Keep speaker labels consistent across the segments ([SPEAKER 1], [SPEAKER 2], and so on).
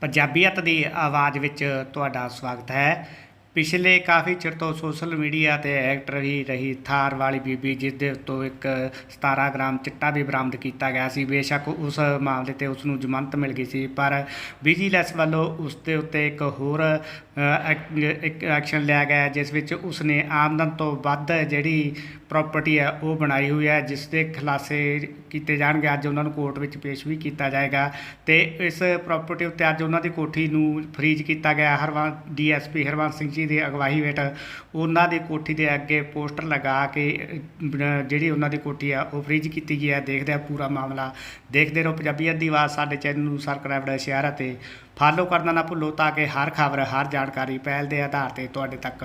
[SPEAKER 1] ਪੰਜਾਬੀਅਤ ਦੀ ਆਵਾਜ਼ ਵਿੱਚ ਤੁਹਾਡਾ ਸਵਾਗਤ ਹੈ। ਪਿਛਲੇ ਕਾਫੀ ਚਿਰ ਤੋਂ ਸੋਸ਼ਲ ਮੀਡੀਆ ਤੇ ਐਕਟਰ ਹੀ ਰਹੀ ਥਾਰ ਵਾਲੀ ਬੀਬੀ, ਜਿਸ ਦੇ ਉੱਤੋਂ ਇੱਕ 17 ਗ੍ਰਾਮ ਚਿੱਟਾ ਵੀ ਬਰਾਮਦ ਕੀਤਾ ਗਿਆ ਸੀ। ਬੇਸ਼ੱਕ ਉਸ ਮਾਮਲੇ ਤੇ ਉਸ ਨੂੰ ਜ਼ਮਾਨਤ ਮਿਲ ਗਈ ਸੀ, ਪਰ ਵਿਜੀਲੈਂਸ ਵੱਲੋਂ ਉਸ ਦੇ ਉੱਤੇ ਇੱਕ ਹੋਰ ਐਕ- ਐਕਸ਼ਨ ਲਿਆ ਗਿਆ, ਜਿਸ ਵਿੱਚ ਉਸ ਨੇ ਆਮਦਨ ਤੋਂ ਵੱਧ ਜਿਹੜੀ ਪ੍ਰਾਪਰਟੀ ਹੈ, ਉਹ ਬਣਾਈ ਹੋਈ ਹੈ ਜਿਸ ਦੇ ਖੁਲਾਸੇ ਕੀਤੇ ਜਾਣਗੇ। ਅੱਜ ਉਹਨਾਂ ਨੂੰ ਕੋਰਟ ਵਿੱਚ ਪੇਸ਼ ਵੀ ਕੀਤਾ ਜਾਏਗਾ। ਤੇ ਇਸ ਪ੍ਰਾਪਰਟੀ ਉੱਤੇ ਅੱਜ ਉਹਨਾਂ ਦੀ ਕੋਠੀ ਨੂੰ ਫਰੀਜ਼ ਕੀਤਾ ਗਿਆ। ਹਰਵੰਸ ਡੀਐਸਪੀ ਹਰਵੰਸ ਸਿੰਘ ਜੀ ਦੀ ਅਗਵਾਈ ਹੇਠ ਉਹਨਾਂ ਦੀ ਕੋਠੀ ਦੇ ਅੱਗੇ ਪੋਸਟਰ ਲਗਾ ਕੇ ਜਿਹੜੀ ਉਹਨਾਂ ਦੀ ਕੋਠੀ ਆ, ਉਹ ਫਰੀਜ਼ ਕੀਤੀ ਗਈ ਹੈ। ਦੇਖਦੇ ਆ ਪੂਰਾ ਮਾਮਲਾ। ਦੇਖਦੇ ਰਹੋ ਪੰਜਾਬੀਅਤ ਦੀ ਆਵਾਜ਼ ਸਾਡੇ ਚੈਨਲ ਨੂੰ ਸਬਸਕ੍ਰਾਈਬ ਸ਼ੇਅਰ ਅਤੇ ਫਾਲੋ ਕਰਨਾ ਨਾ ਭੁੱਲੋ ਤਾਂ ਕਿ ਹਰ ਖਬਰ, ਹਰ ਜਾਣਕਾਰੀ ਪਹਿਲ ਦੇ ਆਧਾਰ ਤੇ ਤੁਹਾਡੇ ਤੱਕ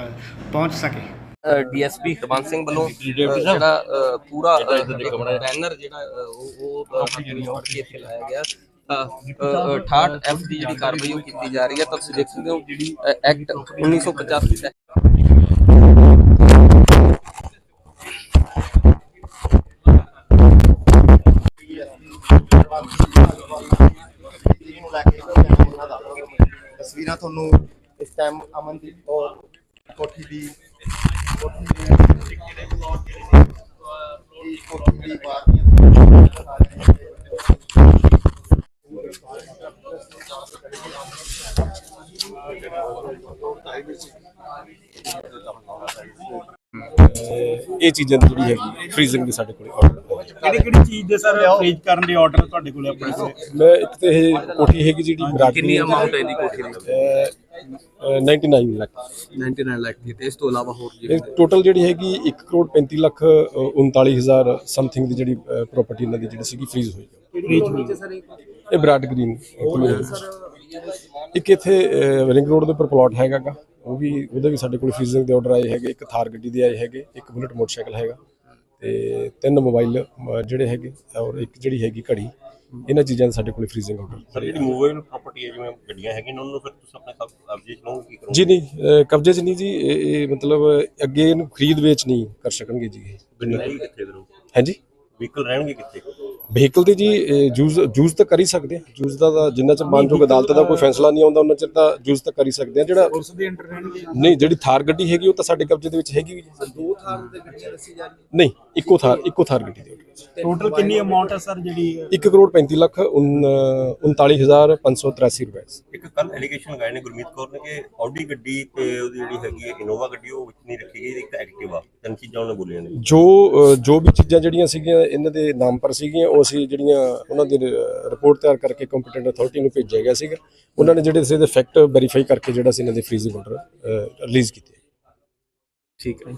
[SPEAKER 1] ਪਹੁੰਚ ਸਕੇ।
[SPEAKER 2] ਡੀਐਸਪੀ ਹਰਬੰਸ ਸਿੰਘ ਵੱਲੋਂ ਜਿਹੜਾ ਪੂਰਾ ਬੈਨਰ ਜਿਹੜਾ ਉਹ ਉਹ ਕੇ ਇੱਥੇ ਲਾਇਆ ਗਿਆ। ਅ, ਅ, 68 ਐਫ ਦੀ ਜਿਹੜੀ ਕਾਰਵਾਈ ਉਹ ਕੀਤੀ ਜਾ ਰਹੀ ਹੈ। ਤਾਂ ਤੁਸੀਂ ਦੇਖ ਸਕਦੇ ਹੋ ਜਿਹੜੀ ਐਕਟ 1985 ਤਹਿਤ
[SPEAKER 3] ਨੂੰ ਲੈ ਕੇ ਉਹਨਾਂ ਦਾ ਤਸਵੀਰਾਂ ਤੁਹਾਨੂੰ ਇਸ ਟਾਈਮ ਅਮਨਦੀਪ ਔਰ ਕੋਠੀ ਦੀ
[SPEAKER 4] ਇਹ ਚੀਜ਼ਾਂ ਦੀ ਜਿਹੜੀ ਹੈਗੀ ਫ੍ਰੀਜ਼ਿੰਗ ਦੀ ਸਾਡੇ ਕੋਲ ਆਰਡਰ
[SPEAKER 5] ਕਿਹੜੀ ਕਿਹੜੀ ਚੀਜ਼ ਦੇ ਸਰ ਫ੍ਰੀਜ ਕਰਨ ਦੇ ਆਰਡਰ ਤੁਹਾਡੇ ਕੋਲ ਆਪਣੇ ਕੋਲ?
[SPEAKER 4] ਮੈਂ ਇੱਕ ਤੇ ਇਹ ਕੋਠੀ ਹੈਗੀ ਜਿਹੜੀ ਬਰਾਡ
[SPEAKER 2] ਕਿੰਨੀ ਅਮਾਉਂਟ ਹੈ ਇਹਦੀ ਕੋਠੀ ਦੀ?
[SPEAKER 4] 99 ਲੱਖ
[SPEAKER 2] 99 ਲੱਖ ਦੀ ਤੇ ਇਸ ਤੋਂ ਇਲਾਵਾ ਹੋਰ
[SPEAKER 4] ਇਹ ਟੋਟਲ ਜਿਹੜੀ ਹੈਗੀ 1 ਕਰੋੜ 35 ਲੱਖ ਅ, 39 ਸਮਥਿੰਗ ਦੀ ਜਿਹੜੀ ਪ੍ਰਾਪਰਟੀ ਇਹਨਾਂ ਦੀ ਜਿਹੜੀ ਸੀਗੀ ਫ੍ਰੀਜ਼ ਹੋਈ ਇਹ ਬਰਾਡ ਗ੍ਰੀਨ ਇੱਕ ਇੱਥੇ ਰਿੰਗ ਰੋਡ ਦੇ ਉੱਪਰ ਪਲਾਟ ਹੈਗਾਗਾ ਉਹ ਵੀ ਉਹਦੇ ਵੀ ਸਾਡੇ ਕੋਲ ਫ੍ਰੀਜ਼ਿੰਗ ਦੇ ਆਰਡਰ ਆਏ ਹੈਗੇ। ਇੱਕ ਥਾਰ ਗੱਡੀ ਦੇ ਆਏ ਹੈਗੇ ਇੱਕ ਬੁਲਟ ਮੋਟਰਸਾਈਕਲ ਹੈਗਾ। ਤੇ ਤਿੰਨ ਮੋਬਾਈਲ ਜਿਹੜੇ ਹੈਗੇ ਔਰ ਇੱਕ ਜਿਹੜੀ ਹੈਗੀ ਘੜੀ। ਇਹਨਾਂ ਚੀਜ਼ਾਂ ਦੇ ਸਾਡੇ ਕੋਲ ਫ੍ਰੀਜ਼ਿੰਗ ਆਰਡਰ
[SPEAKER 6] ਸਰ ਜਿਹੜੀ ਮੂਵੇਬਲ ਪ੍ਰਾਪਰਟੀ ਹੈ ਜਿਵੇਂ ਗੱਡੀਆਂ ਹੈਗੀਆਂ ਉਹਨਾਂ ਨੂੰ ਫਿਰ ਤੁਸੀਂ ਆਪਣੇ ਕਬ- ਕਬਜ਼ੇ 'ਚ ਲਓਗੇ ਕੀ ਕਰੋਗੇ?
[SPEAKER 4] ਜੀ ਨਹੀਂ ਅ, ਕਬਜ਼ੇ 'ਚ ਨਹੀਂ ਜੀ ਇਹ ਇਹ ਮਤਲਬ ਅੱਗੇ ਇਹਨੂੰ ਖਰੀਦ ਵੇਚ ਨਹੀਂ ਕਰ ਸਕਣਗੇ ਜੀ ਇਹ।
[SPEAKER 6] ਕਿੱਥੇ
[SPEAKER 4] ਹਾਂਜੀ?
[SPEAKER 6] ਵਹੀਕਲ ਰਹਿਣਗੇ ਕਿੱਥੇ?
[SPEAKER 4] ਵਹੀਕਲ ਤੇ ਜੀ ਯੂਜ਼ ਯੂਜ਼ ਤਾਂ ਕਰ ਹੀ ਸਕਦੇ ਆ ਯੂਜ਼ ਦਾ ਜਿੰਨਾ ਚਿਰ ਮਾਨਯੋਗ ਅਦਾਲਤ ਦਾ ਕੋਈ ਫੈਸਲਾ ਨਹੀਂ ਆਉਂਦਾ ਉਹਨਾਂ ਚਿਰ ਤਾਂ ਯੂਜ਼ ਤਾਂ ਕਰ ਹੀ ਸਕਦੇ ਆ ਜਿਹੜਾ
[SPEAKER 5] ਦੇ
[SPEAKER 4] ਨਹੀਂ ਜਿਹੜੀ ਥਾਰ ਗੱਡੀ ਹੈਗੀ ਉਹ ਤਾਂ ਸਾਡੇ ਕਬਜ਼ੇ ਦੇ ਵਿੱਚ ਹੈਗੀ ਵੀ ਦੋ ਥਾਰ ਦੇ ਗੱਡੀਆਂ ਦੱਸੀ ਜਾ ਰਹੀ ਨਹੀਂ ਇੱਕੋ ਥਾਰ ਇੱਕੋ ਥਾਰ ਗੱਡੀ ਦੇ ਵਿੱਚ
[SPEAKER 5] ਟੋਟਲ ਕਿੰਨੀ ਅਮਾਉਂਟ ਹੈ ਸਰ ਜਿਹੜੀ
[SPEAKER 4] 1 ਕਰੋੜ 35 ਲੱਖ ਉਨ- 39583 ਰੁਪਏ
[SPEAKER 6] ਇੱਕ ਕੱਲ ਐਲੀਗੇਸ਼ਨ ਗਏ ਨੇ ਗੁਰਮੀਤ ਕੌਰ ਨੇ ਕਿ ਆਡੀ ਗੱਡੀ ਤੇ ਉਹਦੀ ਜਿਹੜੀ ਹੈਗੀ ਹੈ ਇਨੋਵਾ ਗੱਡੀ ਉਹ ਵਿੱਚ ਨਹੀਂ ਰੱਖੀ ਗਈ ਇੱਕ ਐਕਟਿਵਾ ਤਿੰਨ ਚੀਜ਼ਾਂ ਉਹਨੇ ਬੋਲੀਆਂ ਨੇ।
[SPEAKER 4] ਜੋ ਜੋ ਵੀ ਚੀਜ਼ਾਂ ਜਿਹੜੀਆਂ ਸੀਗੀਆਂ ਇਹਨਾਂ ਦੇ ਨਾਮ ਪਰ ਸੀਗੀਆਂ ਉਹ ਅਸੀਂ ਜਿਹੜੀਆਂ ਉਹਨਾਂ ਦੀ ਰਿਪੋਰਟ ਤਿਆਰ ਕਰਕੇ ਕੰਪੀਟੈਂਟ ਅਥਾਰਟੀ ਨੂੰ ਭੇਜਿਆ ਗਿਆ ਸੀਗਾ, ਉਹਨਾਂ ਨੇ ਜਿਹੜੇ ਸੀ ਇਹਦੇ ਫੈਕਟ ਵੈਰੀਫਾਈ ਕਰਕੇ ਜਿਹੜਾ ਸੀ ਇਹਨਾਂ ਦੇ ਫ੍ਰੀਜ਼ਿੰਗ ਆਰਡਰ ਰਿਲੀਜ਼ ਕੀਤੇ
[SPEAKER 2] ਠੀਕ ਹੈ।